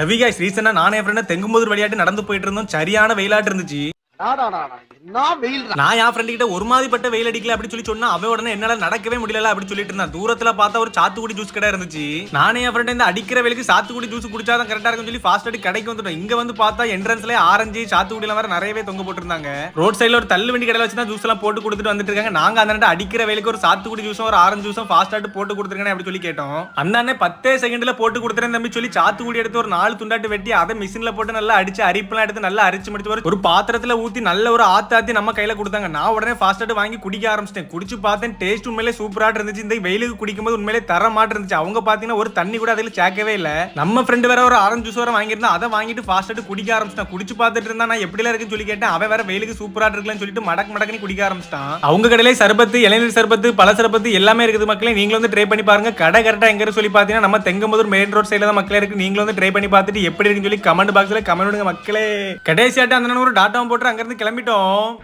Ravi guys ரீசெண்டாக நானே friend தெங்கும்போது விளையாட்டு நடந்து போயிட்டு இருந்தோம். சரியான வெயிலாட்டு இருந்துச்சு. நான் என் ஃப்ரெண்ட் கிட்ட ஒரு மாதிரிப்பட்ட வெயில் அடிக்கல அப்படி சொல்லி சொன்னா அவன் உடனே என்னால நடக்கவே முடியல அப்படி சொல்லிட்டு இருந்தான். தூரத்துல பார்த்தா ஒரு சாத்துக்குடி ஜூஸ் கடை இருந்துச்சு. நானே என் ஃப்ரெண்ட் இந்த அடிக்கிற வேலைக்கு சாத்துக்குடி ஜூஸ் குடிச்சாதான் கரெக்டா இருக்கும் சொல்லி ஃபாஸ்ட் அடி கடைக்கு வந்துட்டோம். இங்க வந்து பார்த்தா என்ட்ரன்ஸ்ல ஆரஞ்சு சாத்துக்குடி வேற நிறையவே தொங்க போட்டுருந்தாங்க. ரோட் சைடுல ஒரு தள்ளு வண்டி கடையில வச்சு தான் ஜூஸ் எல்லாம் போட்டு கொடுத்துட்டு வந்துட்டு இருக்காங்க. நாங்க அந்த அடிக்கிற வேலைக்கு ஒரு சாத்துக்குடி ஜூஸும் ஒரு ஆரஞ்சு ஜூஸும் ஃபாஸ்ட் ஆட்டு போட்டு கொடுத்துருக்கேன் அப்படி சொல்லி கேட்டோம். அந்த அண்ணன் பத்தே செகண்ட்ல போட்டு கொடுத்துறேன் தம்பி சொல்லி சாத்துக்குடி எடுத்து ஒரு நாலு துண்டாட்டு வெட்டி அதை மிஷின்ல போட்டு நல்லா அடிச்சு அரிப்பெல்லாம் எடுத்து நல்லா அரிச்சு முடிச்சு ஒரு பாத்திரத்துல ஊற்றி நல்ல ஒரு ஆத்தாத்தி நம்ம கையில் கொடுத்தாங்க. நான் உடனே ஃபாஸ்ட்டு வாங்கி குடிக்க ஆரம்பிச்சிட்டேன். குடிச்சு பார்த்தேன் டேஸ்ட் உண்மையிலே சூப்பராக இருந்துச்சு. இந்த வெயிலுக்கு குடிக்கும்போது உண்மையிலே தர மாட்டு இருந்துச்சு. அவங்க பார்த்தீங்கன்னா ஒரு தண்ணி கூட அதில் சேர்க்கவே இல்லை. நம்ம ஃப்ரெண்டு வேற ஒரு ஆரஞ்சு ஜூஸ் வேற வாங்கியிருந்தா அதை வாங்கிட்டு ஃபாஸ்ட்டு குடிக்க ஆரம்பிச்சிட்டான். குடிச்சு பார்த்துட்டு இருந்தா நான் எப்படிலாம் இருக்குன்னு சொல்லி கேட்டேன். அவன் வேற வெயிலுக்கு சூப்பராக இருக்குன்னு சொல்லிட்டு மடக்கு மடக்குன்னு குடிக்க ஆரம்பிச்சிட்டான். அவங்க கடையிலே சர்பத்து இளநீர் சர்பத்து பல சர்பத்து எல்லாமே இருக்குது மக்களே. நீங்களும் வந்து ட்ரை பண்ணி பாருங்க. கடை கரெக்டாக எங்கே சொல்லி பார்த்தீங்கன்னா நம்ம தெங்கம்பதூர் மெயின் ரோட் சைடில் தான் மக்களே இருக்கு. நீங்களும் வந்து ட்ரை பண்ணி பார்த்துட்டு எப்படி இருக்குன்னு சொல்லி கமெண்ட் பாக்ஸில் கமெண்ட் மக்களே. கடைசியாட்டு அந்த ஒரு டாட்டாவும் போட்டு அங்கிருந்து கிளம்பிட்டோம்.